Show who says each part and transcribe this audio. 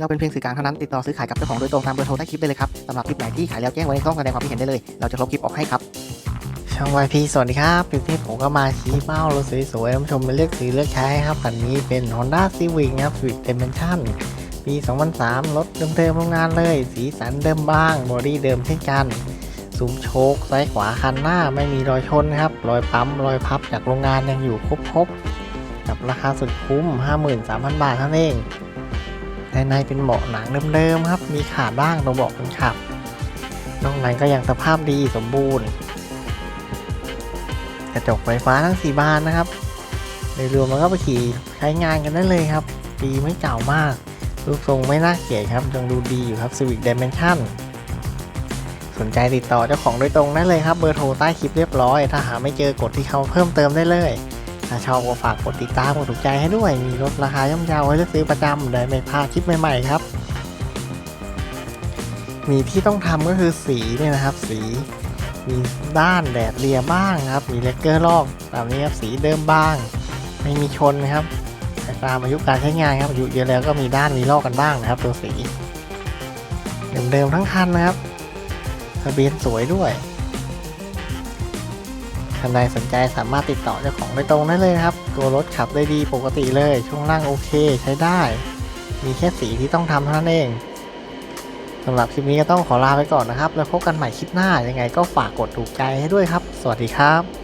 Speaker 1: เราเป็นเพียงสื่อกลางเท่านั้นติดต่อซื้อขายกับเจ้าของโดยตรงตามเบอร์โทรใต้คลิปได้เลยครับสำหรับคลิปไหนที่ขายแล้วแจ้งไว้ในช่องแสดงความคิดเห็นได้เลย เราจะลบคลิปออกให้ครับ
Speaker 2: ช่อง YP สวัสดีครับคลิปนี้ผมก็มาชี้เป้ารถสวยๆท่านผู้ชมเลือกซื้อเลือกใช้ครับคันนี้เป็น Honda Civic นะครับ Civic Dimension ปี 2003 รถเดิมๆโรงงานเลย สีสันเดิมบ้างบอดี้เดิมเช่นกันซุ้มโชคซ้ายขวาคันหน้าไม่มีรอยชนครับ รอยปั๊ม รอยพับจากโรงงานยังอยู่ครบๆกับราคาสุดคุ้ม 53,000 บาทเท่านั้นเอง ภายในเป็นเบาะหนังเดิมๆครับ มีขาดบ้างตรงเบาะคนขับนอกนั้นก็ยังสภาพดีสมบูรณ์ กระจกไฟฟ้าทั้ง4บานนะครับโดยรวมมันก็ไปขี่ใช้งานกันได้เลยครับปีไม่เก่ามาก รูปทรงไม่น่าเกลียดครับยังดูดีอยู่ครับ Civic Dimension สนใจติดต่อเจ้าของโดยตรงได้เลยครับ เบอร์โทรใต้คลิปเรียบร้อย ถ้าหาไม่เจอกดที่เขาเพิ่มเติมได้เลย ถ้าชอบก็ฝากกดติดตามกดถูกใจให้ด้วย มีลดราคาย่อมเยาให้เลือกซื้อประจำได้ไม่พลาดคลิปใหม่ๆครับ มีที่ต้องทำก็คือสีเนี่ยนะครับ สีมีด้านแดดเลียบ้างครับ มีเลกเกอร์ลอกแบบนี้ครับสีเดิมบ้าง ไม่มีชนนะครับตามอายุการใช้งานครับอายุเยอะแล้วก็มีด้านมีลอกกันบ้างนะครับ ตัวสีเดิมๆทั้งคันนะครับทะเบียนสวยด้วย ท่านใดสนใจสามารถติดต่อเจ้าของโดยตรงได้เลยครับ ตัวรถขับได้ดีปกติเลย ช่วงล่างโอเคใช้ได้ มีแค่สีที่ต้องทำเท่านั้นเองสำหรับคลิปนี้ก็ต้องขอลาไปก่อนนะครับ แล้วพบกันใหม่คลิปหน้ายังไงก็ฝากกดถูกใจให้ด้วยครับ สวัสดีครับ